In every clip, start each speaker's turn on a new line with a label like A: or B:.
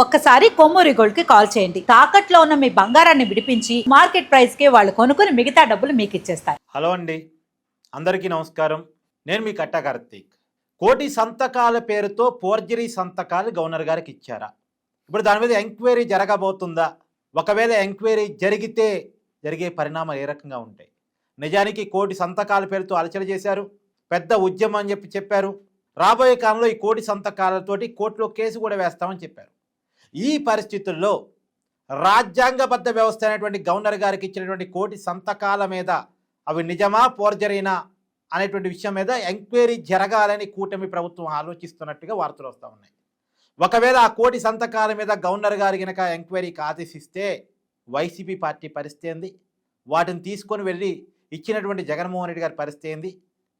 A: ఒక్కసారి కొమ్మూరి గోల్డ్కి కాల్ చేయండి. తాకట్లో ఉన్న మీ బంగారాన్ని విడిపించి మార్కెట్ ప్రైస్కి వాళ్ళు కొనుక్కుని మిగతా డబ్బులు మీకు ఇచ్చేస్తారు
B: హలో అండి. అందరికీ నమస్కారం. నేను మీ కట్టా కార్తీక్. కోటి సంతకాల పేరుతో ఫోర్జరీ సంతకాలు గవర్నర్ గారికి ఇచ్చారా? ఇప్పుడు దాని మీద ఎంక్వైరీ జరగబోతుందా? ఒకవేళ ఎంక్వైరీ జరిగితే జరిగే పరిణామాలు ఏ రకంగా ఉంటాయి? నిజానికి కోటి సంతకాల పేరుతో అలచడి చేశారు? పెద్ద ఉద్యమం అని చెప్పి చెప్పారు? రాబోయే కాలంలో ఈ కోటి సంతకాలతోటి కోర్టులో కేసు కూడా వేస్తామని చెప్పారు. ఈ పరిస్థితుల్లో రాజ్యాంగబద్ధ వ్యవస్థ అనేటువంటి గవర్నర్ గారికి ఇచ్చినటువంటి కోటి సంతకాల మీద అవి నిజమా పోర్జరీనా అనేటువంటి విషయం మీద ఎంక్వైరీ జరగాలని కూటమి ప్రభుత్వం ఆలోచిస్తున్నట్టుగా వార్తలు వస్తూ ఉన్నాయి. ఒకవేళ ఆ కోటి సంతకాల మీద గవర్నర్ గారు కనుక ఎంక్వైరీకి ఆదేశిస్తే వైసీపీ పార్టీ పరిస్థితి ఏంది? వాటిని తీసుకొని వెళ్ళి ఇచ్చినటువంటి జగన్మోహన్ రెడ్డి గారి పరిస్థితి ఏంది?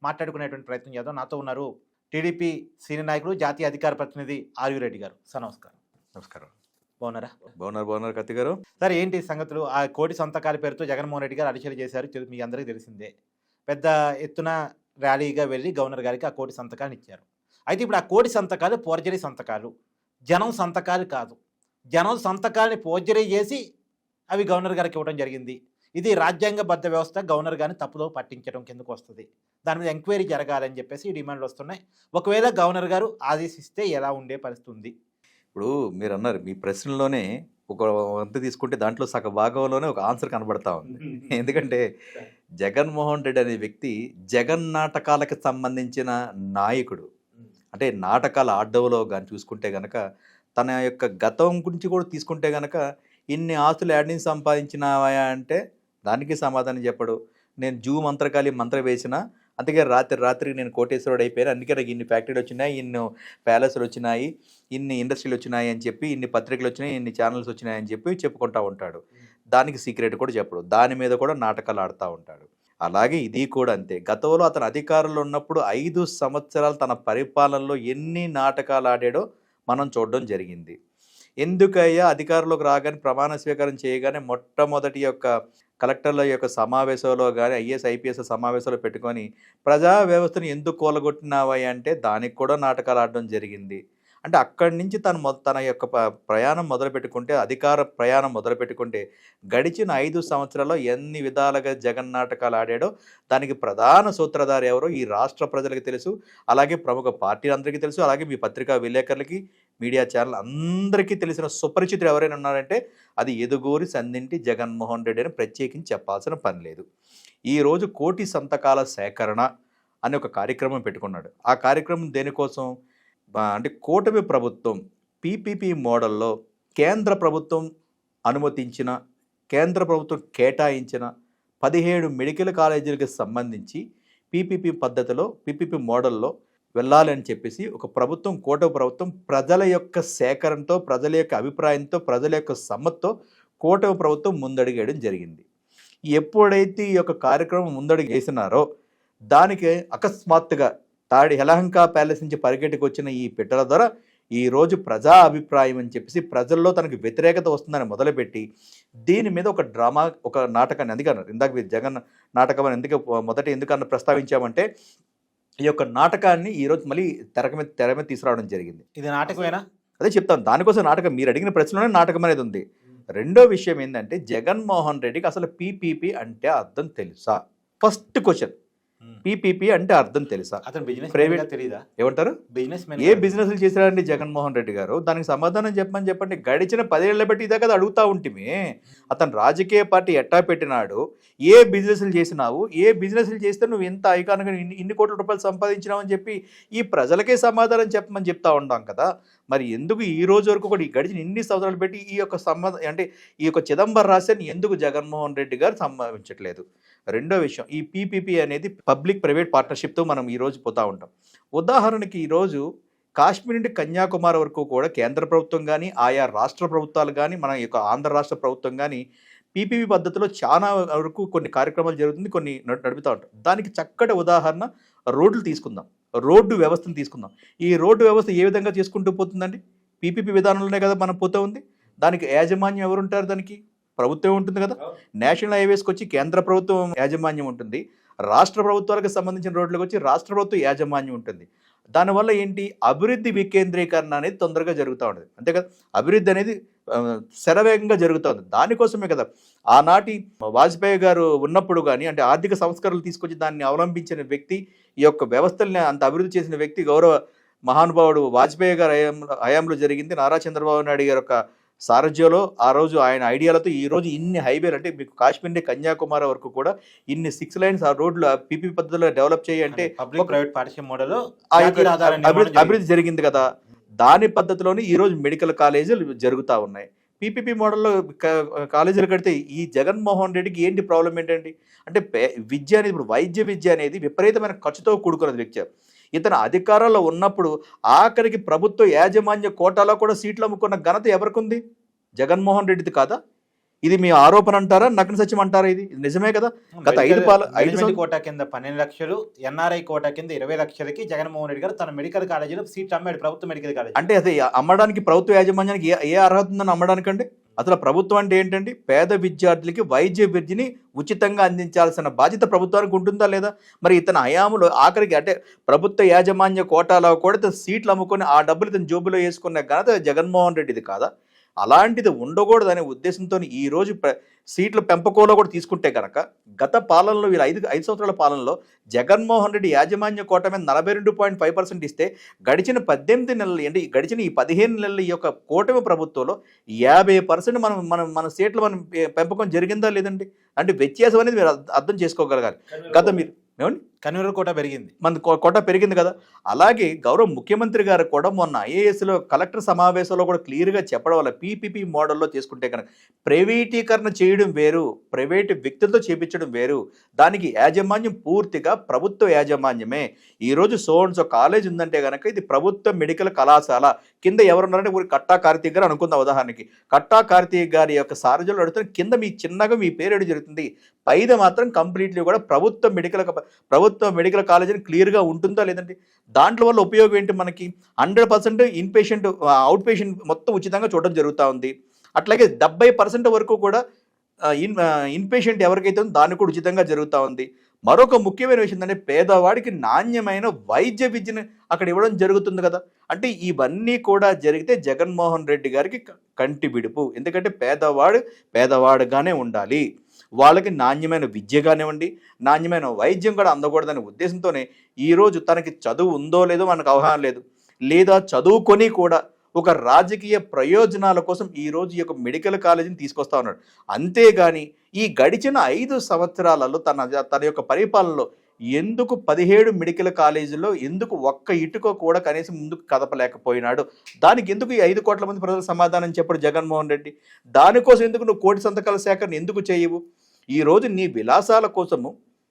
B: మాట్లాడుకునేటువంటి ప్రయత్నం చేద్దాం. నాతో ఉన్నారు టీడీపీ సీనియర్ నాయకులు జాతీయ అధికార ప్రతినిధి ఆర్యురెడ్డి గారు. సార్ నమస్కారం.
C: నమస్కారం.
B: బాగున్నారా?
C: బాగున్నారు బాగున్నారు కత్తి గారు.
B: సార్ ఏంటి సంగతులు? ఆ కోటి సంతకాల పేరుతో జగన్మోహన్ రెడ్డి గారు అడిచలు చేశారు. మీ అందరికీ తెలిసిందే. పెద్ద ఎత్తున ర్యాలీగా వెళ్ళి గవర్నర్ గారికి ఆ కోటి సంతకాలు ఇచ్చారు. అయితే ఇప్పుడు ఆ కోటి సంతకాలు పోర్జరీ సంతకాలు. జనం సంతకాలు కాదు. జనం సంతకాలని పోర్జరీ చేసి అవి గవర్నర్ గారికి ఇవ్వడం జరిగింది. ఇది రాజ్యాంగబద్ధ వ్యవస్థ. గవర్నర్ గారిని తప్పుదో పట్టించడం కిందకు వస్తుంది. దాని మీద ఎంక్వైరీ జరగాలని చెప్పేసి డిమాండ్లు వస్తున్నాయి. ఒకవేళ గవర్నర్ గారు ఆదేశిస్తే ఎలా ఉండే పరిస్థితి ఉంది?
C: ఇప్పుడు మీరు అన్నారు మీ ప్రశ్నలోనే ఒక వంతు తీసుకుంటే దాంట్లో సగ భాగంలోనే ఒక ఆన్సర్ కనబడతా ఉంది. ఎందుకంటే జగన్మోహన్ రెడ్డి అనే వ్యక్తి జగన్ నాటకాలకు సంబంధించిన నాయకుడు. అంటే నాటకాల ఆడవులో కానీ చూసుకుంటే గనక తన యొక్క గతం గురించి కూడా తీసుకుంటే గనక ఇన్ని ఆస్తులు యాడ్ నుంచి సంపాదించినావా అంటే దానికి సమాధానం చెప్పడు. నేను జూ మంత్రకాళి మంత్ర వేసిన అందుకే రాత్రి రాత్రికి నేను కోటేశ్వరుడు అయిపోయాను. అందుకే నాకు ఇన్ని ఫ్యాక్టరీలు వచ్చినాయి ఇన్ని ప్యాలెస్లు వచ్చినాయి ఇన్ని ఇండస్ట్రీలు వచ్చినాయి అని చెప్పి ఇన్ని పత్రికలు వచ్చినాయి ఇన్ని ఛానల్స్ వచ్చినాయి అని చెప్పి చెప్పుకుంటా ఉంటాడు. దానికి సీక్రెట్ కూడా చెప్పడు. దాని మీద కూడా నాటకాలు ఆడుతూ ఉంటాడు. అలాగే ఇది కూడా అంతే. గతంలో అతను అధికారంలో ఉన్నప్పుడు ఐదు సంవత్సరాలు తన పరిపాలనలో ఎన్ని నాటకాలు ఆడాడో మనం చూడడం జరిగింది. ఎందుకయ్యా? అధికారంలోకి రాగానే ప్రమాణ స్వీకారం చేయగానే మొట్టమొదటి యొక్క కలెక్టర్ల యొక్క సమావేశంలో కానీ ఐఏఎస్ ఐపీఎస్ సమావేశంలో పెట్టుకొని ప్రజా వ్యవస్థను ఎందుకు కూలగొట్టినావా అంటే దానికి కూడా నాటకాలు ఆడడం జరిగింది. అంటే అక్కడి నుంచి తను మొ తన యొక్క ప- ప్రయాణం మొదలుపెట్టుకుంటే అధికార ప్రయాణం మొదలుపెట్టుకుంటే గడిచిన ఐదు సంవత్సరాల్లో ఎన్ని విధాలుగా జగన్ నాటకాలు ఆడాడో దానికి ప్రధాన సూత్రధారి ఎవరో ఈ రాష్ట్ర ప్రజలకు తెలుసు. అలాగే ప్రముఖ పార్టీలందరికీ తెలుసు. అలాగే మీ పత్రికా విలేకరులకి మీడియా ఛానల్ అందరికీ తెలిసిన సుపరిచితుడు ఎవరైనా ఉన్నారంటే అది ఎదుగూరి సందింటి జగన్మోహన్ రెడ్డి అని ప్రత్యేకించి చెప్పాల్సిన పని లేదు. ఈరోజు కోటి సంతకాల సేకరణ అనే ఒక కార్యక్రమం పెట్టుకున్నాడు. ఆ కార్యక్రమం దేనికోసం? అంటే కూటమి ప్రభుత్వం పీపీపీ మోడల్లో కేంద్ర ప్రభుత్వం అనుమతించిన కేంద్ర ప్రభుత్వం కేటాయించిన పదిహేడు మెడికల్ కాలేజీలకు సంబంధించి పీపీపీ పద్ధతిలో పీపీపీ మోడల్లో వెళ్ళాలి అని చెప్పేసి ఒక ప్రభుత్వం కూటమి ప్రభుత్వం ప్రజల యొక్క సేకరణతో ప్రజల యొక్క అభిప్రాయంతో ప్రజల యొక్క సమ్మతితో కూటమి ప్రభుత్వం ముందడుగేయడం జరిగింది. ఎప్పుడైతే ఈ యొక్క కార్యక్రమం ముందడుగు వేసినారో దానికి అకస్మాత్తుగా తాడి యలహంక ప్యాలెస్ నుంచి పరిగెట్టుకు వచ్చిన ఈ పిట్టల ద్వారా ఈరోజు ప్రజా అభిప్రాయం అని చెప్పేసి ప్రజల్లో తనకు వ్యతిరేకత వస్తుందని మొదలుపెట్టి దీని మీద ఒక డ్రామా ఒక నాటకాన్ని ఎందుకన్నారు? ఇందాక జగన్ నాటకం అని ఎందుకు మొదట ఎందుకన్నా ప్రస్తావించామంటే ఈ యొక్క నాటకాన్ని ఈరోజు మళ్ళీ తెర మీద తెర మీద తీసుకురావడం జరిగింది.
B: ఇది నాటకమేనా?
C: అదే చెప్తాను. దానికోసం నాటకం మీరు అడిగిన ప్రశ్నలోనే నాటకం అనేది ఉంది. రెండో విషయం ఏంటంటే జగన్మోహన్ రెడ్డికి అసలు పీపీపీ అంటే అర్థం తెలుసా? First question. పీపీపీ అంటే అర్థం తెలుసా?
B: అతను బిజినెస్
C: Private-
B: తెలియదా
C: ఏమంటారు?
B: బిజినెస్
C: ఏ బిజినెస్లు చేశారండి జగన్మోహన్ రెడ్డి గారు? దానికి సమాధానం చెప్పమని చెప్పండి. గడిచిన పదేళ్ళ బట్టి ఇదే కదా అడుగుతా ఉంటిమి. అతను రాజకీయ పార్టీ ఎట్టా పెట్టినాడు? ఏ బిజినెస్లు చేసినావు? ఏ బిజినెస్లు చేస్తే నువ్వు ఎంత ఐకాన్గా ఇన్ని ఇన్ని కోట్ల రూపాయలు సంపాదించినావు అని చెప్పి ఈ ప్రజలకే సమాధానం చెప్పమని చెప్తా ఉంటాం కదా. మరి ఎందుకు ఈ రోజు వరకు కూడా ఈ గడిచిన ఇన్ని సంవత్సరాలు పెట్టి ఈ యొక్క సంబంధం అంటే ఈ యొక్క చిదంబర రాశిని ఎందుకు జగన్మోహన్ రెడ్డి గారు సంబంధించట్లేదు? రెండో విషయం ఈ పీపీపీ అనేది పబ్లిక్ ప్రైవేట్ పార్ట్నర్షిప్తో మనం ఈరోజు పోతూ పోతా ఉంటాం. ఉదాహరణకి ఈరోజు కాశ్మీర్ నుండి కన్యాకుమారి వరకు కూడా కేంద్ర ప్రభుత్వం కానీ ఆయా రాష్ట్ర ప్రభుత్వాలు కానీ మన యొక్క ఆంధ్ర రాష్ట్ర ప్రభుత్వం కానీ పీపీపీ పద్ధతిలో చాలా వరకు కొన్ని కార్యక్రమాలు జరుగుతుంది కొన్ని నడుపుతూ ఉంటాం. దానికి చక్కటి ఉదాహరణ రోడ్లు తీసుకుందాం. రోడ్డు వ్యవస్థను తీసుకుందాం. ఈ రోడ్డు వ్యవస్థ ఏ విధంగా చేసుకుంటూ పోతుందండి? పీపీపీ విధానంలోనే కదా మనం పోతూ ఉంది. దానికి యాజమాన్యం ఎవరు ఉంటారు దానికి? ప్రభుత్వం ఉంటుంది కదా. నేషనల్ హైవేస్కి వచ్చి కేంద్ర ప్రభుత్వం యాజమాన్యం ఉంటుంది. రాష్ట్ర ప్రభుత్వాలకు సంబంధించిన రోడ్లకు వచ్చి రాష్ట్ర ప్రభుత్వం యాజమాన్యం ఉంటుంది. దానివల్ల ఏంటి? అభివృద్ధి వికేంద్రీకరణ అనేది తొందరగా జరుగుతూ ఉంటుంది. అంతే కదా? అభివృద్ధి అనేది శరవేగంగా జరుగుతూ ఉంది దానికోసమే కదా. ఆనాటి వాజ్పేయి గారు ఉన్నప్పుడు కానీ అంటే ఆర్థిక సంస్కరణలు తీసుకొచ్చి దాన్ని అవలంబించిన వ్యక్తి ఈ యొక్క వ్యవస్థల్ని అంత అభివృద్ధి చేసిన వ్యక్తి గౌరవ మహానుభావుడు వాజ్పేయి గారి హయాంలో హయాంలో జరిగింది. నారా చంద్రబాబు నాయుడు గారి యొక్క సారథ్యంలో ఆ రోజు ఆయన ఐడియాలతో ఈ రోజు ఇన్ని హైవేలు అంటే మీకు కాశ్మీర్ నుండి కన్యాకుమారి వరకు కూడా ఇన్ని సిక్స్ లైన్స్ ఆ రోడ్లు పీపీ పద్ధతిలో డెవలప్ చేయి అంటే
B: ప్రైవేట్ పార్ట్నర్షిప్ మోడల్
C: అభివృద్ధి అభివృద్ధి జరిగింది కదా. దాని పద్ధతిలోనే ఈ రోజు మెడికల్ కాలేజీలు జరుగుతూ ఉన్నాయి. పీపీపీ మోడల్లో కాలేజీలు కడితే ఈ జగన్మోహన్ రెడ్డికి ఏంటి ప్రాబ్లం ఏంటండి? అంటే పే- విద్య అనేది ఇప్పుడు వైద్య విద్య అనేది విపరీతమైన ఖర్చుతో కూడుకున్నది విద్య ఇతను అధికారంలో ఉన్నప్పుడు ఆఖరికి ప్రభుత్వ యాజమాన్య కోటాలో కూడా సీట్లు అమ్ముకున్న ఘనత ఎవరికి ఉంది జగన్మోహన్ రెడ్డిది కాదా? ఇది మీ ఆరోపణ అంటారా? నగ్న సత్యం అంటారా ఇది? నిజమే కదా? గత ఐదు పాల- ఐదు
B: కోటా కింద పన్నెండు లక్షలు ఎన్ఆర్ఐ కోటా కింద ఇరవై లక్షలకి జగన్మోహన్ రెడ్డి గారు తన మెడికల్ కాలేజీలో సీట్ అమ్మాడు ప్రభుత్వ మెడికల్ కాలేజ్.
C: అంటే అది అమ్మడానికి ప్రభుత్వ యాజమాన్యానికి ఏ ఏ అర్హత ఉందని అమ్మడానికండి? అసలు ప్రభుత్వం అంటే ఏంటండి? పేద విద్యార్థులకి వైద్య విద్యని ఉచితంగా అందించాల్సిన బాధ్యత ప్రభుత్వానికి ఉంటుందా లేదా? మరి ఇతని హయాములో ఆఖరికి అంటే ప్రభుత్వ యాజమాన్య కోటాలో కూడా ఇతను సీట్లు అమ్ముకొని ఆ డబ్బులు ఇతను జోబులో వేసుకున్న ఘనత జగన్మోహన్ రెడ్డిది కాదా? అలాంటిది ఉండకూడదనే ఉద్దేశంతో ఈ రోజు ప్ర సీట్ల పెంపకంలో కూడా తీసుకుంటే కనుక గత పాలనలో వీళ్ళ ఐదు ఐదు సంవత్సరాల పాలనలో జగన్మోహన్ రెడ్డి యాజమాన్య కోట మీద నలభై రెండు పాయింట్ ఫైవ్ పర్సెంట్ ఇస్తే గడిచిన పద్దెనిమిది నెలలు అంటే ఈ గడిచిన ఈ పదిహేను నెలల ఈ యొక్క కూటమి ప్రభుత్వంలో యాభై పర్సెంట్ మనం మనం మన సీట్లు మనం పెంపకం జరిగిందా లేదండి? అంటే వ్యత్యాసం అనేది మీరు అర్థ- అర్థం చేసుకోగలగాలి గత మీరు ఏమండి?
B: కన్వీనర్ కోటా పెరిగింది.
C: మన కోట పెరిగింది కదా. అలాగే గౌరవ ముఖ్యమంత్రి గారు కూడా మొన్న ఐఏఎస్లో కలెక్టర్ సమావేశంలో కూడా క్లియర్గా చెప్పడం వల్ల పీపీపీ మోడల్లో తీసుకుంటే కనుక ప్రైవేటీకరణ చేయడం వేరు ప్రైవేట్ వ్యక్తులతో చేపించడం వేరు. దానికి యాజమాన్యం పూర్తిగా ప్రభుత్వ యాజమాన్యమే. ఈరోజు సోన్స్ కాలేజ్ ఉందంటే కనుక ఇది ప్రభుత్వ మెడికల్ కళాశాల. కింద ఎవరున్నారంటే ఊరి కట్టా కార్తీక్ గారు అనుకుందాం ఉదాహరణకి. కట్టా కార్తీక్ గారి యొక్క సారథ్యంలో అడుగుతున్న కింద మీ చిన్నగా మీ పేరు జరుగుతుంది. పైద మాత్రం కంప్లీట్లీ కూడా ప్రభుత్వ మెడికల్ ప్రభుత్వ మెడికల్ కాలేజీని క్లియర్గా ఉంటుందా లేదండి దాంట్లో వల్ల ఉపయోగం ఏంటి మనకి? Hundred percent in patient out patient మొత్తం ఉచితంగా చూడడం జరుగుతూ ఉంది. అట్లాగే డెబ్బై పర్సెంట్ వరకు కూడా ఇన్ ఇన్పేషెంట్ ఎవరికైతే ఉందో దాన్ని కూడా ఉచితంగా జరుగుతూ ఉంది. మరొక ముఖ్యమైన విషయం ఏంటంటే పేదవాడికి నాణ్యమైన వైద్య విద్యను అక్కడ ఇవ్వడం జరుగుతుంది కదా. అంటే ఇవన్నీ కూడా జరిగితే జగన్మోహన్ రెడ్డి గారికి కంటి విడుపు. ఎందుకంటే పేదవాడు పేదవాడుగానే ఉండాలి. వాళ్ళకి నాణ్యమైన విద్య కానివ్వండి నాణ్యమైన వైద్యం కూడా అందకూడదనే ఉద్దేశంతోనే ఈరోజు తనకి చదువు ఉందో లేదో మనకు అవగాహన లేదు. లేదా చదువుకొని కూడా ఒక రాజకీయ ప్రయోజనాల కోసం ఈరోజు ఈ యొక్క మెడికల్ కాలేజీని తీసుకొస్తా ఉన్నాడు. అంతేగాని ఈ గడిచిన ఐదు సంవత్సరాలలో తన తన యొక్క పరిపాలనలో ఎందుకు పదిహేడు మెడికల్ కాలేజీలో ఎందుకు ఒక్క ఇటుక కూడా కనీసం ముందుకు కదపలేకపోయినాడు? దానికి ఎందుకు ఈ ఐదు కోట్ల మంది ప్రజలు సమాధానం చెప్పడు జగన్మోహన్ రెడ్డి? దానికోసం ఎందుకు నువ్వు కోటి సంతకాల సేకరణ ఎందుకు చేయవు? ఈ రోజు నీ విలాసాల కోసము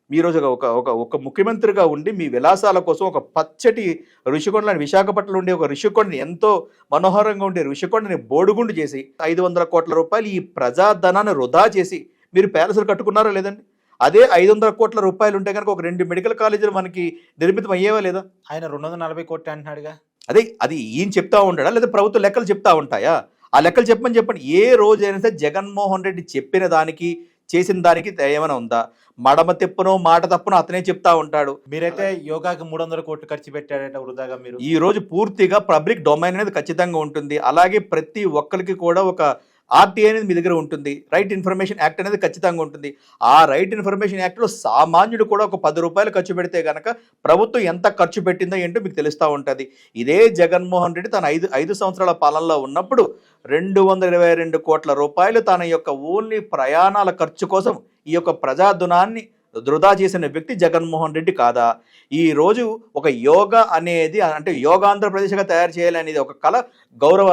C: ఈ రోజు ఒక ఒక ఒక ముఖ్యమంత్రిగా ఉండి మీ విలాసాల కోసం ఒక పచ్చటి ఋషికొండలని విశాఖపట్నంలో ఉండే ఒక ఋషికొండని ఎంతో మనోహరంగా ఉండే ఋషికొండని బోడుగుండు చేసి ఐదు వందల కోట్ల రూపాయలు ఈ ప్రజాధనాన్ని వృధా చేసి మీరు ప్యాలెస్లు కట్టుకున్నారా లేదండి? అదే ఐదు వందల కోట్ల రూపాయలు ఉంటే కనుక ఒక రెండు మెడికల్ కాలేజీలు మనకి నిర్మితం అయ్యేవా లేదా?
B: ఆయన రెండు వందల నలభై కోట్లు అంటున్నాడుగా.
C: అదే అది ఈయన చెప్తా ఉంటాడా లేదా ప్రభుత్వ లెక్కలు చెప్తా ఉంటాయా? ఆ లెక్కలు చెప్పమని చెప్పండి. ఏ రోజైనా సరే జగన్మోహన్ రెడ్డి చెప్పిన దానికి చేసిన దానికి ఏమైనా ఉందా? మడమ తిప్పనో మాట తప్పునో అతనే చెప్తా ఉంటాడు.
B: మీరైతే యోగాకి మూడు వందల కోట్లు ఖర్చు పెట్టాడట వృధాగా మీరు.
C: ఈ రోజు పూర్తిగా పబ్లిక్ డొమైన్ అనేది ఖచ్చితంగా ఉంటుంది. అలాగే ప్రతి ఒక్కరికి కూడా ఒక ఆర్టీఐ అనేది మీ దగ్గర ఉంటుంది. రైట్ ఇన్ఫర్మేషన్ యాక్ట్ అనేది ఖచ్చితంగా ఉంటుంది. ఆ రైట్ ఇన్ఫర్మేషన్ యాక్ట్లో సామాన్యుడు కూడా ఒక పది రూపాయలు ఖర్చు పెడితే కనుక ప్రభుత్వం ఎంత ఖర్చు పెట్టిందో ఏంటో మీకు తెలుస్తూ ఉంటుంది. ఇదే జగన్మోహన్ రెడ్డి తన ఐదు ఐదు సంవత్సరాల పాలనలో ఉన్నప్పుడు రెండు వందల ఇరవై రెండు కోట్ల రూపాయలు తన యొక్క ఓన్లీ ప్రయాణాల ఖర్చు కోసం ఈ యొక్క ప్రజాధునాన్ని వృధా చేసిన వ్యక్తి జగన్మోహన్ రెడ్డి కాదా? ఈ రోజు ఒక యోగా అనేది అంటే యోగాంధ్రప్రదేశ్గా తయారు చేయాలనేది ఒక కళ గౌరవ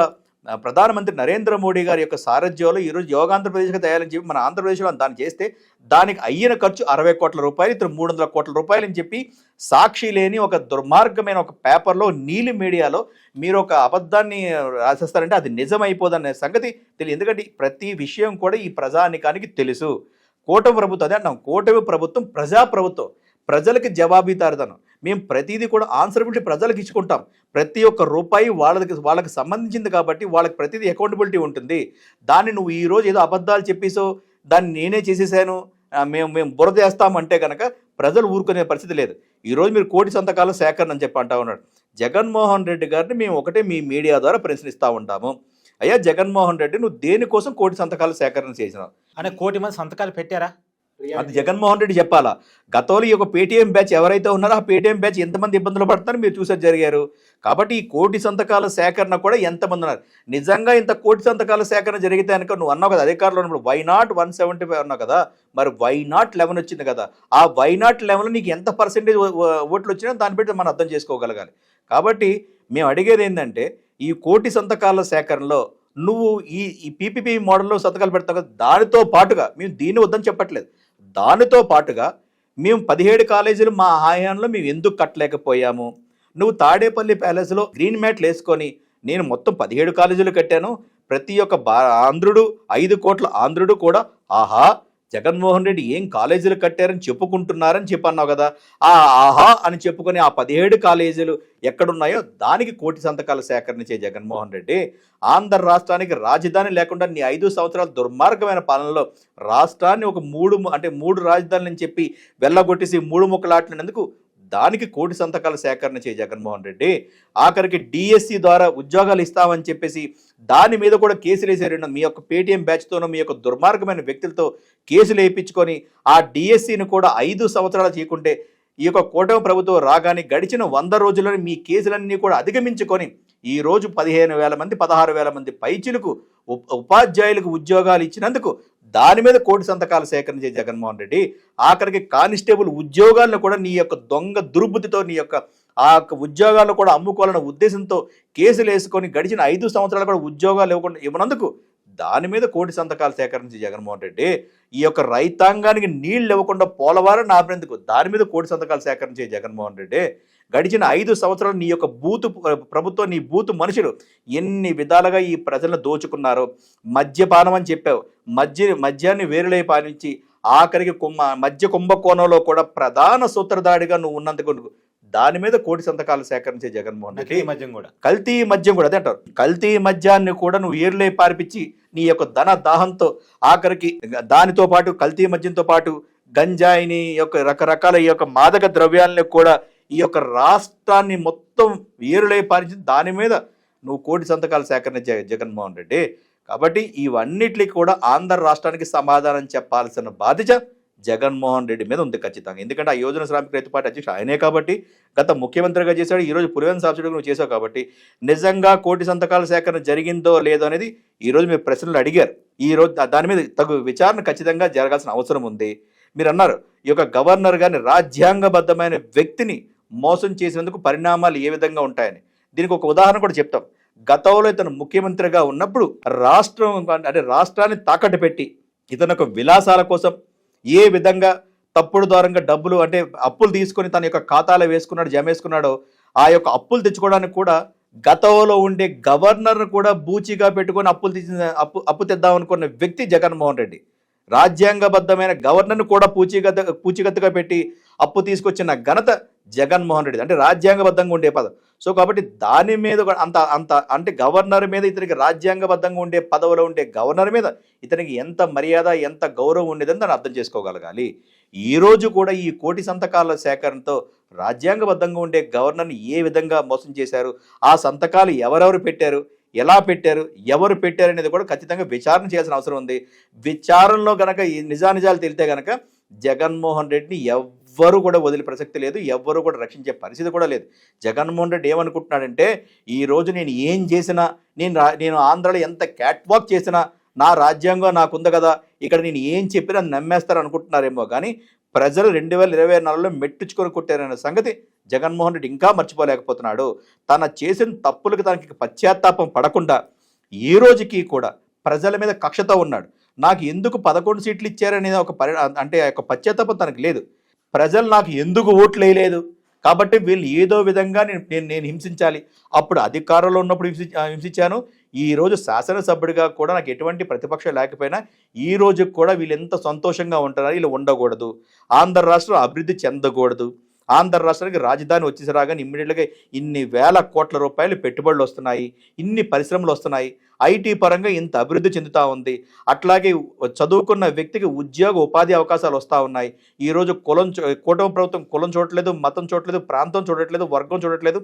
C: ప్రధానమంత్రి నరేంద్ర మోడీ గారి యొక్క సారథ్యంలో ఈరోజు యోగాంధ్రప్రదేశ్గా తయారని చెప్పి మన ఆంధ్రప్రదేశ్లో దాన్ని చేస్తే దానికి అయ్యిన ఖర్చు అరవై కోట్ల రూపాయలు ఇతను మూడు వందల కోట్ల రూపాయలు అని చెప్పి సాక్షి లేని ఒక దుర్మార్గమైన ఒక పేపర్లో నీలి మీడియాలో మీరు ఒక అబద్ధాన్ని రాసేస్తారంటే అది నిజమైపోదనే సంగతి తెలియదు. ఎందుకంటే ప్రతి విషయం కూడా ఈ ప్రజానికానికి తెలుసు. కూటమి ప్రభుత్వం అదే అంటాం కూటమి ప్రభుత్వం ప్రజా ప్రభుత్వం ప్రజలకి జవాబుదారుతనం. మేము ప్రతిదీ కూడా ఆన్సరబిలిటీ ప్రజలకు ఇచ్చుకుంటాం. ప్రతి ఒక్క రూపాయి వాళ్ళకి వాళ్ళకి సంబంధించింది కాబట్టి వాళ్ళకి ప్రతిదీ అకౌంటబిలిటీ ఉంటుంది. దాన్ని నువ్వు ఈ రోజు ఏదో అబద్ధాలు చెప్పేసో దాన్ని నేనే చేసేసాను మేము మేము బురద వేస్తామంటే కనుక ప్రజలు ఊరుకునే పరిస్థితి లేదు. ఈరోజు మీరు కోటి సంతకాల సేకరణ అని చెప్పి అంటా ఉన్నాడు జగన్మోహన్ రెడ్డి గారిని మేము ఒకటే మీ మీడియా ద్వారా ప్రశ్నిస్తూ ఉంటాము. అయ్యా జగన్మోహన్ రెడ్డి నువ్వు దేనికోసం కోటి సంతకాలు సేకరణ చేసినావు?
B: అనే కోటి మంది సంతకాలు పెట్టారా?
C: అది జగన్మోహన్ రెడ్డి చెప్పాలా? గతంలో ఈ యొక్క పేటీఎం బ్యాచ్ ఎవరైతే ఉన్నారో ఆ పేటీఎం బ్యాచ్ ఎంతమంది ఇబ్బందులు పడుతున్నారో మీరు చూసారు జరిగారు. కాబట్టి ఈ కోటి సంతకాల సేకరణ కూడా ఎంతమంది ఉన్నారు? నిజంగా ఇంత కోటి సంతకాల సేకరణ జరిగితే అనుకో నువ్వు అన్నావు కదా అధికారులు ఉన్నప్పుడు why not one seventy five అన్నావు కదా మరి వై నాట్ లెవెన్ వచ్చింది కదా. ఆ వై నాట్ లెవెన్లో నీకు ఎంత పర్సెంటేజ్ ఓట్లు వచ్చినా దాన్ని బట్టి మనం అర్థం చేసుకోగలగాలి. కాబట్టి మేము అడిగేది ఏంటంటే ఈ కోటి సంతకాల సేకరణలో నువ్వు ఈ ఈ పీపీపీ మోడల్లో సంతకాలు పెడతావు కదా దానితో పాటుగా మేము దీన్ని వద్దని చెప్పట్లేదు. దానితో పాటుగా మేము పదిహేడు కాలేజీలు మా హయాంలో మేము ఎందుకు కట్టలేకపోయాము? నువ్వు తాడేపల్లి ప్యాలెస్లో గ్రీన్ మ్యాట్లు వేసుకొని నేను మొత్తం పదిహేడు కాలేజీలు కట్టాను. ప్రతి ఒక్క బా ఆంధ్రుడు ఐదు కోట్ల ఆంధ్రుడు కూడా ఆహా! జగన్మోహన్ రెడ్డి ఏం కాలేజీలు కట్టారని చెప్పుకుంటున్నారని చెప్పన్నావు కదా. ఆ ఆహా అని చెప్పుకొని ఆ పదిహేడు కాలేజీలు ఎక్కడున్నాయో దానికి కోటి సంతకాలు సేకరించే జగన్మోహన్ రెడ్డి ఆంధ్ర రాష్ట్రానికి రాజధాని లేకుండా నీ ఐదు సంవత్సరాల దుర్మార్గమైన పాలనలో రాష్ట్రాన్ని ఒక మూడు అంటే మూడు రాజధానులని చెప్పి వెళ్ళగొట్టేసి మూడు ముక్కలాట్లనేందుకు దానికి కోటి సంతకాల సేకరణ చేయ జగన్మోహన్ రెడ్డి. ఆఖరికి డిఎస్సి ద్వారా ఉద్యోగాలు ఇస్తామని చెప్పేసి దాని మీద కూడా కేసులు వేసారు మీ యొక్క పేటీఎం బ్యాచ్తోనూ మీ యొక్క దుర్మార్గమైన వ్యక్తులతో కేసులు వేయించుకొని ఆ డిఎస్సిని కూడా ఐదు సంవత్సరాలు చేయకుంటే ఈ యొక్క కూటమి ప్రభుత్వం రాగానే గడిచిన వంద రోజుల్లో మీ కేసులన్నీ కూడా అధిగమించుకొని ఈ రోజు పదిహేను వేల మంది పదహారు వేల మంది పైచిలకు ఉపాధ్యాయులకు ఉద్యోగాలు ఇచ్చినందుకు దాని మీద కోటి సంతకాలు సేకరించే జగన్మోహన్ రెడ్డి. ఆఖరికి కానిస్టేబుల్ ఉద్యోగాలను కూడా నీ యొక్క దొంగ దుర్బుద్ధితో నీ యొక్క ఆ యొక్క ఉద్యోగాలను కూడా అమ్ముకోవాలన్న ఉద్దేశంతో కేసులు వేసుకొని గడిచిన ఐదు సంవత్సరాలు కూడా ఉద్యోగాలు ఇవ్వకుండా ఇవ్వనందుకు దాని మీద కోటి సంతకాలు సేకరించి జగన్మోహన్ రెడ్డి. ఈ యొక్క రైతాంగానికి నీళ్ళు ఇవ్వకుండా పోలవారం నాపినందుకు దాని మీద కోటి సంతకాలు సేకరించే జగన్మోహన్ రెడ్డి. గడిచిన ఐదు సంవత్సరాలు నీ యొక్క బూతు ప్రభుత్వం నీ బూతు మనుషులు ఎన్ని విధాలుగా ఈ ప్రజలను దోచుకున్నారో మద్యపానం అని చెప్పావు. మద్య మద్యాన్ని వేరులై పాలించి ఆఖరికి కుంభ మద్య కుంభకోణంలో కూడా ప్రధాన సూత్రధాడిగా నువ్వు ఉన్నందుకు దాని మీద కోటి సంతకాలు సేకరించే జగన్మోహన్ రెడ్డి.
B: మద్యం కూడా.
C: కల్తీ మద్యం కూడా అదే అంటారు. కల్తీ మద్యాన్ని కూడా నువ్వు ఏర్లే పారిపించి నీ యొక్క ధన దాహంతో ఆఖరికి దానితో పాటు కల్తీ మద్యంతో పాటు గంజాయిని ఈ యొక్క రకరకాల ఈ యొక్క మాదక ద్రవ్యాలని కూడా ఈ యొక్క రాష్ట్రాన్ని మొత్తం ఏరులై పారించి దాని మీద నువ్వు కోటి సంతకాలు సేకరించే జగన్మోహన్ రెడ్డి. కాబట్టి ఇవన్నిటికి కూడా ఆంధ్ర రాష్ట్రానికి సమాధానం చెప్పాల్సిన బాధ్యత జగన్మోహన్ రెడ్డి మీద ఉంది ఖచ్చితంగా. ఎందుకంటే ఆ యోజన శ్రామిక రైతు పార్టీ అధ్యక్షుడు ఆయనే కాబట్టి గత ముఖ్యమంత్రిగా చేశాడు ఈరోజు పులివెన్ సాబ్సిడీ నువ్వు చేసావు కాబట్టి నిజంగా కోటి సంతకాల సేకరణ జరిగిందో లేదో అనేది ఈరోజు మీరు ప్రశ్నలు అడిగారు. ఈ రోజు దాని మీద తగు విచారణ ఖచ్చితంగా జరగాల్సిన అవసరం ఉంది. మీరు అన్నారు ఈ యొక్క గవర్నర్ గారిని రాజ్యాంగబద్ధమైన వ్యక్తిని మోసం చేసినందుకు పరిణామాలు ఏ విధంగా ఉంటాయని. దీనికి ఒక ఉదాహరణ కూడా చెప్తాం. గతంలో ఇతను ముఖ్యమంత్రిగా ఉన్నప్పుడు రాష్ట్రం అంటే రాష్ట్రాన్ని తాకట్టు పెట్టి ఇతను ఒక విలాసాల కోసం ఏ విధంగా తప్పుడు ద్వారంగా డబ్బులు అంటే అప్పులు తీసుకొని తన యొక్క ఖాతాలో వేసుకున్నాడు జమ వేసుకున్నాడో ఆ యొక్క అప్పులు తెచ్చుకోవడానికి కూడా గతంలో ఉండే గవర్నర్ను కూడా బూచిగా పెట్టుకొని అప్పులు తీసిన అప్పు అప్పు తెద్దాం అనుకున్న వ్యక్తి జగన్మోహన్ రెడ్డి. రాజ్యాంగబద్ధమైన గవర్నర్ను కూడా పూచిగత పూచిగత్తుగా పెట్టి అప్పు తీసుకొచ్చిన ఘనత జగన్మోహన్ రెడ్డి అంటే రాజ్యాంగబద్ధంగా ఉండే పదవి. సో కాబట్టి దాని మీద కూడా అంత అంత అంటే గవర్నర్ మీద ఇతనికి రాజ్యాంగబద్ధంగా ఉండే పదవిలో ఉండే గవర్నర్ మీద ఇతనికి ఎంత మర్యాద ఎంత గౌరవం ఉండేదని దాన్ని అర్థం చేసుకోగలగాలి. ఈరోజు కూడా ఈ కోటి సంతకాల సేకరణతో రాజ్యాంగబద్ధంగా ఉండే గవర్నర్ని ఏ విధంగా మోసం చేశారు ఆ సంతకాలు ఎవరెవరు పెట్టారు ఎలా పెట్టారు ఎవరు పెట్టారు అనేది కూడా ఖచ్చితంగా విచారణ చేయాల్సిన అవసరం ఉంది. విచారణలో కనుక ఈ నిజానిజాలు తెలితే కనుక జగన్మోహన్ రెడ్డిని ఎవ్వరు కూడా వదిలే ప్రసక్తి లేదు ఎవ్వరు కూడా రక్షించే పరిస్థితి కూడా లేదు. జగన్మోహన్ రెడ్డి ఏమనుకుంటున్నాడంటే ఈ రోజు నేను ఏం చేసినా నేను నేను ఆంధ్రాలో ఎంత క్యాట్వాక్ చేసినా నా రాజ్యాంగం నాకుంది కదా ఇక్కడ నేను ఏం చెప్పినా నమ్మేస్తారు అనుకుంటున్నారేమో కానీ ప్రజలు రెండు వేల ఇరవై నాలుగులో మెట్టించుకొని కొట్టారనే సంగతి జగన్మోహన్ రెడ్డి ఇంకా మర్చిపోలేకపోతున్నాడు. తన చేసిన తప్పులకు తనకి పశ్చాత్తాపం పడకుండా ఈ రోజుకి కూడా ప్రజల మీద కక్షతో ఉన్నాడు. నాకు ఎందుకు పదకొండు సీట్లు ఇచ్చారనేది ఒక పరి అంటే ఆ యొక్క పశ్చాత్తాపం తనకు లేదు. ప్రజలు నాకు ఎందుకు ఓట్లు వేయలేదు? కాబట్టి వీళ్ళు ఏదో విధంగా నేను నేను నేను హింసించాలి. అప్పుడు అధికారంలో ఉన్నప్పుడు హింసి హింసించాను. ఈ రోజు శాసనసభ్యుడిగా కూడా నాకు ఎటువంటి ప్రతిపక్షం లేకపోయినా ఈ రోజు కూడా వీళ్ళు ఎంత సంతోషంగా ఉంటారో వీళ్ళు ఉండకూడదు. ఆంధ్ర రాష్ట్రం అభివృద్ధి చెందకూడదు. ఆంధ్ర రాష్ట్రానికి రాజధాని వచ్చేసి రాగానే ఇమ్మీడియట్గా ఇన్ని వేల కోట్ల రూపాయలు పెట్టుబడులు వస్తున్నాయి ఇన్ని పరిశ్రమలు వస్తున్నాయి ఐటీ పరంగా ఇంత అభివృద్ధి చెందుతూ ఉంది. అట్లాగే చదువుకున్న వ్యక్తికి ఉద్యోగ ఉపాధి అవకాశాలు వస్తూ ఉన్నాయి. ఈరోజు కులం కూటమి ప్రభుత్వం కులం చూడట్లేదు మతం చూడట్లేదు ప్రాంతం చూడట్లేదు వర్గం చూడట్లేదు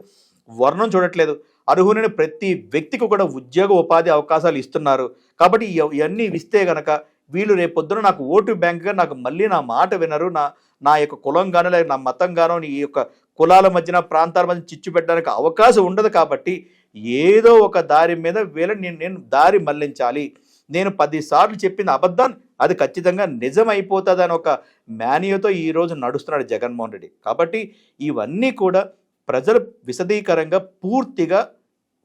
C: వర్ణం చూడట్లేదు. అర్హులైన ప్రతి వ్యక్తికి కూడా ఉద్యోగ ఉపాధి అవకాశాలు ఇస్తున్నారు. కాబట్టి ఇవన్నీ ఇస్తే గనక వీళ్ళు రేపొద్దున నాకు ఓటు బ్యాంక్గా నాకు మళ్ళీ నా మాట వినరు నా నా యొక్క కులం గానో లేదా నా మతం గానో ఈ యొక్క కులాల మధ్యన ప్రాంతాల మధ్య చిచ్చు పెట్టడానికి అవకాశం ఉండదు కాబట్టి ఏదో ఒక దారి మీద వీళ్ళని నేను నేను దారి మళ్ళించాలి. నేను పదిసార్లు చెప్పిన అబద్ధాన్ని అది ఖచ్చితంగా నిజం అని ఒక మేనియోతో ఈరోజు నడుస్తున్నాడు జగన్మోహన్ రెడ్డి. కాబట్టి ఇవన్నీ కూడా ప్రజలు విశదీకరంగా పూర్తిగా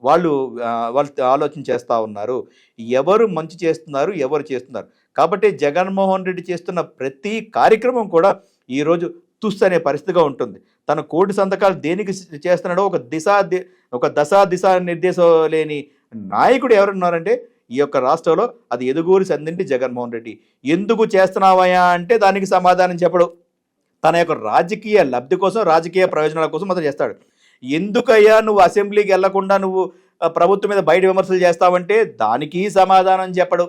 C: వాళ్ళు వాళ్ళు ఆలోచన చేస్తూ ఉన్నారు. ఎవరు మంచి చేస్తున్నారు ఎవరు చేస్తున్నారు? కాబట్టి జగన్మోహన్ రెడ్డి చేస్తున్న ప్రతి కార్యక్రమం కూడా ఈరోజు తుస్ అనే పరిస్థితిగా ఉంటుంది. తన కోటి సంతకాలు దేనికి చేస్తున్నాడో ఒక దిశ ఒక దశా దిశ నిర్దేశం లేని నాయకుడు ఎవరున్నారంటే ఈ యొక్క రాష్ట్రంలో అది ఎదుగూరి సందింటి జగన్మోహన్ రెడ్డి. ఎందుకు చేస్తున్నావయ్యా అంటే దానికి సమాధానం చెప్పడు. తన యొక్క రాజకీయ లబ్ధి కోసం రాజకీయ ప్రయోజనాల కోసం అతను చేస్తాడు. ఎందుకయ్యా నువ్వు అసెంబ్లీకి వెళ్ళకుండా నువ్వు ప్రభుత్వం మీద బయట విమర్శలు చేస్తావంటే దానికి సమాధానం చెప్పడు.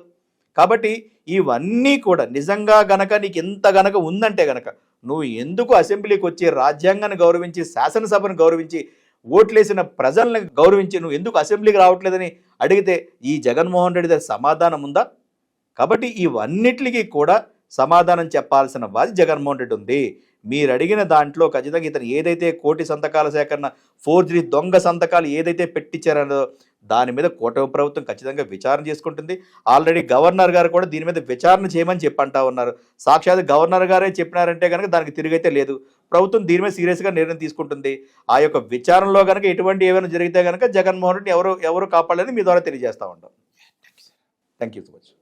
C: కాబట్టి ఇవన్నీ కూడా నిజంగా గనక నీకు ఎంత గనక ఉందంటే గనక నువ్వు ఎందుకు అసెంబ్లీకి వచ్చి రాజ్యాంగాన్ని గౌరవించి శాసనసభను గౌరవించి ఓట్లేసిన ప్రజల్ని గౌరవించి నువ్వు ఎందుకు అసెంబ్లీకి రావట్లేదని అడిగితే ఈ జగన్మోహన్ రెడ్డి దగ్గర సమాధానం ఉందా? కాబట్టి ఇవన్నిటికీ కూడా సమాధానం చెప్పాల్సిన బాధ్యత జగన్మోహన్ రెడ్డి ఉంది. మీరు అడిగిన దాంట్లో ఖచ్చితంగా ఇతను ఏదైతే కోటి సంతకాల సేకరణ ఫోర్జరీ దొంగ సంతకాలు ఏదైతే పెట్టించారో దాని మీద కూటమి ప్రభుత్వం ఖచ్చితంగా విచారణ చేసుకుంటుంది. ఆల్రెడీ గవర్నర్ గారు కూడా దీని మీద విచారణ చేయమని చెప్పి అంటా ఉన్నారు. సాక్షాత్ గవర్నర్ గారే చెప్పినారంటే కనుక దానికి తిరిగైతే లేదు. ప్రభుత్వం దీని మీద సీరియస్గా నిర్ణయం తీసుకుంటుంది. ఆ యొక్క విచారణలో కనుక ఎటువంటి ఏమైనా జరిగితే కనుక జగన్మోహన్ రెడ్డి ఎవరు ఎవరు కాపాడాలని మీ ద్వారా తెలియజేస్తా ఉంటాం. Thank you so much